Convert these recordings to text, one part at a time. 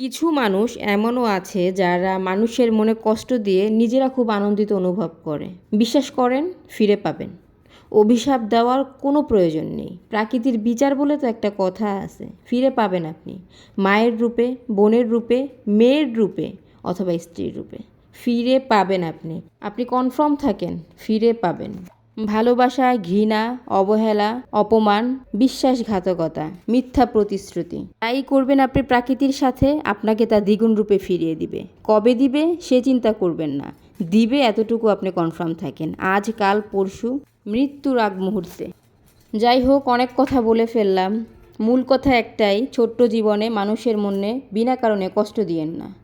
কিছু মানুষ এমনও আছে যারা মানুষের মনে কষ্ট দিয়ে নিজেরা খুব আনন্দিত অনুভব করে। বিশ্বাস করেন, ফিরে পাবেন। অভিশাপ দেওয়ার কোনো প্রয়োজন নেই। প্রাকৃতির বিচার বলে তো একটা কথা আছে, ফিরে পাবেন আপনি। মায়ের রূপে, বোনের রূপে, মেয়ের রূপে অথবা স্ত্রীর রূপে। ফিরে পাবেন আপনি। আপনি কনফার্ম থাকেন, ফিরে পাবেন। ভালোবাসা, ঘৃণা, অবহেলা, অপমান, বিশ্বাসঘাতকতা, মিথ্যা প্রতিশ্রুতি। তাই করবেন আপনি প্রাকৃতির সাথে, আপনাকে তা দ্বিগুণ রূপে ফিরিয়ে দিবে। কবে দিবে, সে চিন্তা করবেন না। দিবে এতটুকু আপনি কনফার্ম থাকেন। আজ, কাল, পরশু, মৃত্যুর আগ মুহূর্তে। যাই হোক, অনেক কথা বলে ফেললাম। মূল কথা একটাই, ছোট্ট জীবনে মানুষের মনে বিনা কারণে কষ্ট দিয়েন না।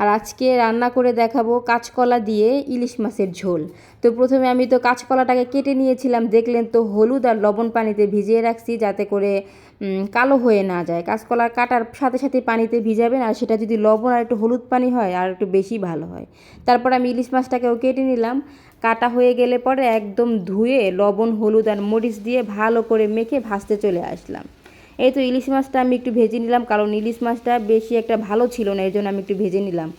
আর আজকে রান্না করে দেখাবো কাঁচকলা দিয়ে ইলিশ মাছের ঝোল। তো প্রথমে আমি তো কাঁচকলাটাকে কেটে নিয়েছিলাম, দেখলেন তো হলুদ আর লবণ পানিতে ভিজিয়ে রাখছি যাতে করে কালো হয়ে না যায়। কাঁচকলা কাটার সাথে সাথে পানিতে ভিজাবেন আর সেটা যদি লবণ আর একটু হলুদ পানি হয় আর একটু বেশি ভালো হয়। তারপর আমি ইলিশ মাছটাকেও কেটে নিলাম। কাটা হয়ে গেলে পরে একদম ধুয়ে লবণ, হলুদ আর মরিচ দিয়ে ভালো করে মেখে ভাজতে চলে আসলাম। এই তো ইলিশ মাছটা আমি একটু ভেজে নিলাম, কারণ ইলিশ মাছটা বেশি একটা ভালো ছিল না, এই জন্য আমি একটু ভেজে নিলাম।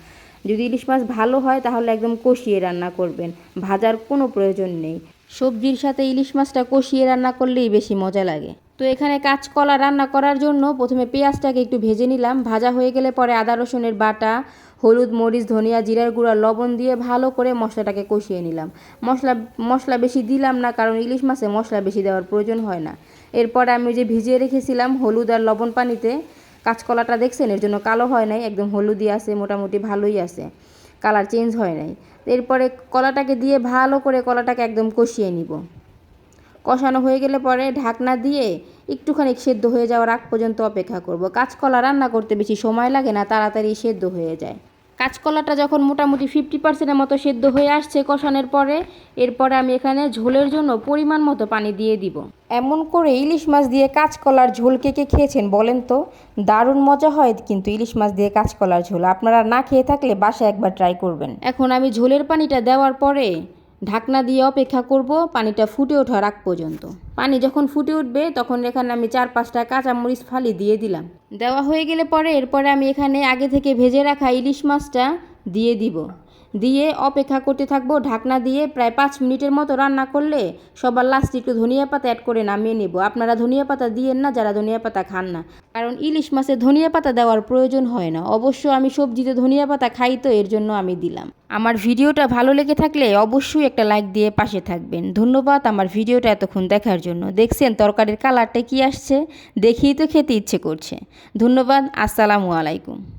যদি ইলিশ মাছ ভালো হয়, তাহলে একদম কষিয়ে রান্না করবেন, ভাজার কোনো প্রয়োজন নেই। সবজির সাথে ইলিশ মাছটা কষিয়ে রান্না করলেই বেশি মজা লাগে। তো এখানে কাঁচকলা রান্না করার জন্য প্রথমে পেঁয়াজটাকে একটু ভেজে নিলাম, ভাজা হয়ে গেলে পরে আদা, রসুনের বাটা, হলুদ, মরিচ, ধনিয়া, জিরার গুঁড়া, লবণ দিয়ে ভালো করে মশলাটাকে কষিয়ে নিলাম। মশলা মশলা বেশি দিলাম না, কারণ ইলিশ মাছে মশলা বেশি দেওয়ার প্রয়োজন হয় না। এরপরে আমি যে ভিজিয়ে রেখেছিলাম হলুদ আর লবণ পানিতে। কাঁচকলাটা দেখছেন? এর জন্য কালো হয় নাই, একদম হলুদই আছে, মোটামুটি ভালোই আছে। কালার চেঞ্জ হয় নাই। এরপরে কলাটাকে দিয়ে ভালো করে কলাটাকে একদম কষিয়ে নিব। কষানো হয়ে গেলে পরে ঢাকনা দিয়ে একটুখানি সেদ্ধ হয়ে যাওয়ার আগ পর্যন্ত অপেক্ষা করব। কাঁচকলা রান্না করতে বেশি সময় লাগে না, তাড়াতাড়ি সেদ্ধ হয়ে যায়। কাঁচকলাটা যখন মোটামুটি ফিফটি পার্সেন্টের মতো সেদ্ধ হয়ে আসছে কষানোর পরে এরপরে আমি এখানে ঝোলের জন্য পরিমাণ মতো পানি দিয়ে দিব। এমন করে ইলিশ মাছ দিয়ে কাঁচকলার ঝোল কে কে খেয়েছেন বলেন তো? দারুণ মজা হয় কিন্তু ইলিশ মাছ দিয়ে কাঁচকলার ঝোল। আপনারা না খেয়ে থাকলে বাসায় একবার ট্রাই করবেন। এখন আমি ঝোলের পানিটা দেওয়ার পরে ঢাকনা দিয়ে অপেক্ষা করব, পানিটা ফুটে ওঠার আগ পর্যন্ত। পানি যখন ফুটে উঠবে, তখন এখানে আমি চার পাঁচটা কাঁচামরিচ ফালি দিয়ে দিলাম। দেওয়া হয়ে গেলে পরে এরপরে আমি এখানে আগে থেকে ভেজে রাখা ইলিশ মাছটা দিয়ে দিব। দিয়ে অপেক্ষা করতে থাকব। ঢাকনা দিয়ে প্রায় পাঁচ মিনিটের মতো রান্না করলে সবার লাস্টে একটু ধনিয়া পাতা অ্যাড করে নামিয়ে নেব। আপনারা ধনিয়া পাতা দিয়েন না, যারা ধনিয়া পাতা খান না। কারণ ইলিশ মাছে ধনিয়া পাতা দেওয়ার প্রয়োজন হয় না। অবশ্য আমি সবজিতে ধনিয়া পাতা খাই তো, এর জন্য আমি দিলাম। আমার ভিডিওটা ভালো লেগে থাকলে অবশ্যই একটা লাইক দিয়ে পাশে থাকবেন। ধন্যবাদ আমার ভিডিওটা এতক্ষণ দেখার জন্য। দেখছেন তরকারির কালারটা কি আসছে? দেখেই তো খেতে ইচ্ছে করছে। ধন্যবাদ, আসসালামু আলাইকুম।